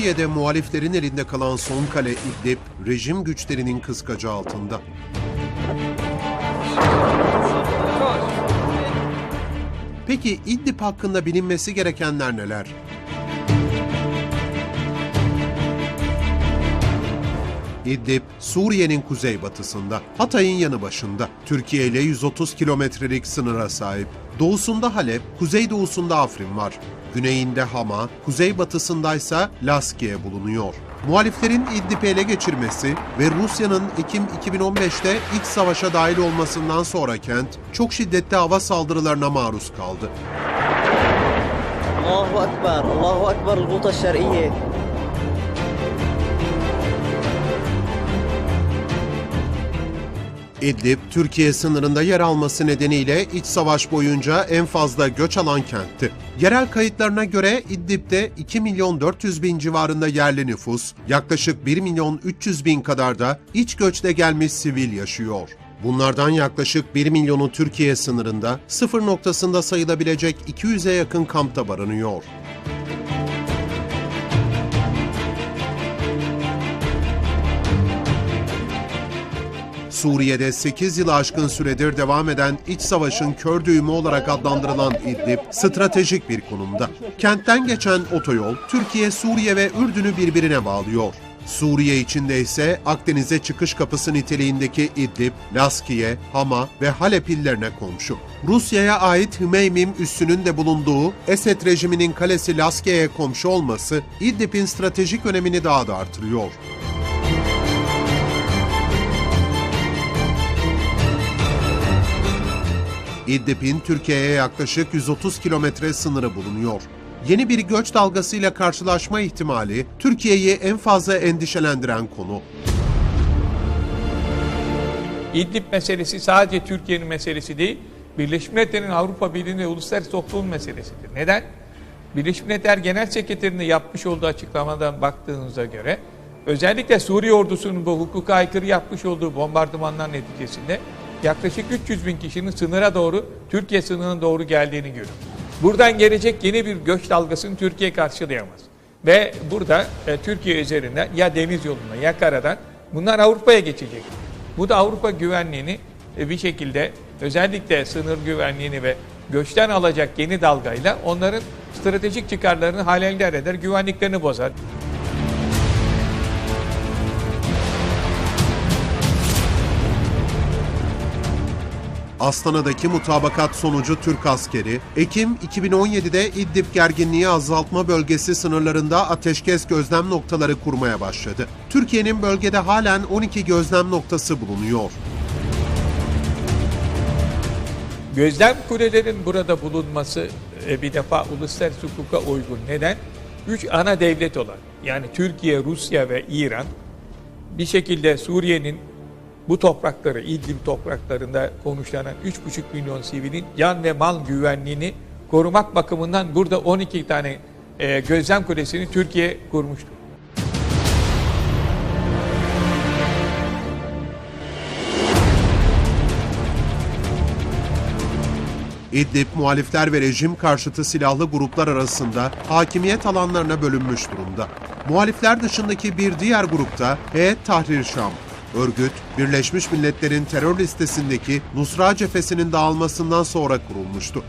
Suriye'de muhaliflerin elinde kalan son kale İdlib, rejim güçlerinin kıskacı altında. Peki İdlib hakkında bilinmesi gerekenler neler? İdlib, Suriye'nin kuzeybatısında, Hatay'ın yanı başında, Türkiye ile 130 kilometrelik sınıra sahip. Doğusunda Halep, kuzeydoğusunda Afrin var. Güneyinde Hama, kuzeybatısındaysa Laskiye bulunuyor. Muhaliflerin İdlib'i ele geçirmesi ve Rusya'nın Ekim 2015'te iç savaşa dahil olmasından sonra kent çok şiddetli hava saldırılarına maruz kaldı. Allahu Ekber, Allahu Ekber, Guta Şer'iye. İdlib, Türkiye sınırında yer alması nedeniyle iç savaş boyunca en fazla göç alan kentti. Yerel kayıtlarına göre İdlib'de 2 milyon 400 bin civarında yerli nüfus, yaklaşık 1 milyon 300 bin kadar da iç göçle gelmiş sivil yaşıyor. Bunlardan yaklaşık 1 milyonu Türkiye sınırında, sıfır noktasında sayılabilecek 200'e yakın kampta barınıyor. Suriye'de 8 yılı aşkın süredir devam eden iç savaşın kör düğümü olarak adlandırılan İdlib, stratejik bir konumda. Kentten geçen otoyol, Türkiye, Suriye ve Ürdün'ü birbirine bağlıyor. Suriye içinde ise Akdeniz'e çıkış kapısı niteliğindeki İdlib, Laskiye, Hama ve Halep illerine komşu. Rusya'ya ait Hümeymim üssünün de bulunduğu Esed rejiminin kalesi Laskiye'ye komşu olması İdlib'in stratejik önemini daha da artırıyor. İdlib'in Türkiye'ye yaklaşık 130 kilometre sınırı bulunuyor. Yeni bir göç dalgasıyla karşılaşma ihtimali Türkiye'yi en fazla endişelendiren konu. İdlib meselesi sadece Türkiye'nin meselesi değil, Birleşmiş Milletler'in Avrupa Birliği uluslararası toplumun meselesidir. Neden? Birleşmiş Milletler Genel Sekreterinin yapmış olduğu açıklamadan baktığınıza göre özellikle Suriye ordusunun bu hukuka aykırı yapmış olduğu bombardımanlar neticesinde yaklaşık 300 bin kişinin sınıra doğru, Türkiye sınırına doğru geldiğini görüyoruz. Buradan gelecek yeni bir göç dalgasını Türkiye karşılayamaz. Ve burada e, Türkiye üzerinden ya deniz yoluna ya karadan bunlar Avrupa'ya geçecek. Bu da Avrupa güvenliğini e, bir şekilde özellikle sınır güvenliğini ve göçten alacak yeni dalgayla onların stratejik çıkarlarını halelde eder, güvenliklerini bozar. Astana'daki mutabakat sonucu Türk askeri, Ekim 2017'de İdlib gerginliği azaltma bölgesi sınırlarında ateşkes gözlem noktaları kurmaya başladı. Türkiye'nin bölgede halen 12 gözlem noktası bulunuyor. Gözlem kulelerin burada bulunması e, bir defa uluslararası hukuka uygun. Neden? Üç ana devlet olan yani Türkiye, Rusya ve İran bir şekilde Suriye'nin bu toprakları, İdlib topraklarında konuşlanan 3,5 milyon sivilin can ve mal güvenliğini korumak bakımından burada 12 tane e, gözlem kulesini Türkiye kurmuştur. İdlib, muhalifler ve rejim karşıtı silahlı gruplar arasında hakimiyet alanlarına bölünmüş durumda. Muhalifler dışındaki bir diğer grupta Heyet Tahrir Şam. Örgüt, Birleşmiş Milletler'in terör listesindeki Nusra cephesinin dağılmasından sonra kurulmuştu.